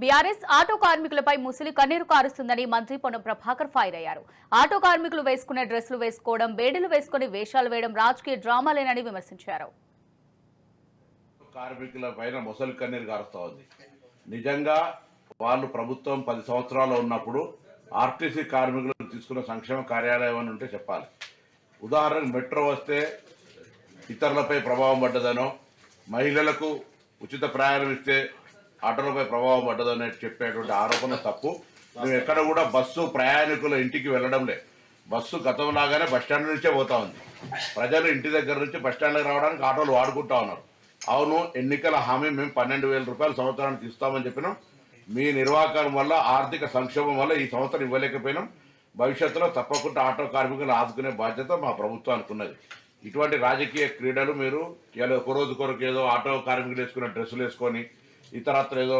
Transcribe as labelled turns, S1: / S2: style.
S1: BRS auto కార్మికులపై ముసిలి కన్నీరు కారుస్తుందని మంత్రి పొన్నం ప్రభాకర్ ఫైర్ అయ్యారు. ఆటో కార్మికులు వేసుకునే డ్రెస్సులు వేసుకోవడం బేడీలు వేసుకుని వేషాలు వేయడం రాజకీయ డ్రామాలేనని విమర్శించారు.
S2: కార్మికుల పైన కన్నీరు కారుస్తా ఉంది. నిజంగా వాళ్ళు ప్రభుత్వం పది సంవత్సరాలు ఉన్నప్పుడు ఆర్టీసీ కార్మికులు తీసుకున్న సంక్షేమ కార్యాలయం అని ఉంటే చెప్పాలి. ఉదాహరణకు మెట్రో వస్తే ఇతరులపై ప్రభావం పడ్డదనో మహిళలకు ఉచిత ప్రయాణం ఇస్తే ఆటోలపై ప్రభావం పడ్డదనే చెప్పేటువంటి ఆరోపణ తప్పు. మేము ఎక్కడ కూడా బస్సు ప్రయాణికుల ఇంటికి వెళ్ళడం లే బస్సు గతంలాగానే బస్టాండ్ నుంచే పోతా ఉంది. ప్రజలు ఇంటి దగ్గర నుంచి బస్ స్టాండ్కి రావడానికి ఆటోలు వాడుకుంటా ఉన్నారు. అవును ఎన్నికల హామీ మేము పన్నెండు వేల రూపాయలు సంవత్సరానికి ఇస్తామని చెప్పినాం. మీ నిర్వాహకం వల్ల ఆర్థిక సంక్షోభం వల్ల ఈ సంవత్సరం ఇవ్వలేకపోయినాం. భవిష్యత్తులో తప్పకుండా ఆటో కార్మికులను ఆదుకునే బాధ్యత మా ప్రభుత్వానికి ఉన్నది ఇటువంటి రాజకీయ క్రీడలు మీరు ఏదో ఒక రోజు కొరకు ఏదో ఆటో కార్మికులు వేసుకున్న డ్రెస్సులు వేసుకొని ఇతరత్ర ఏదో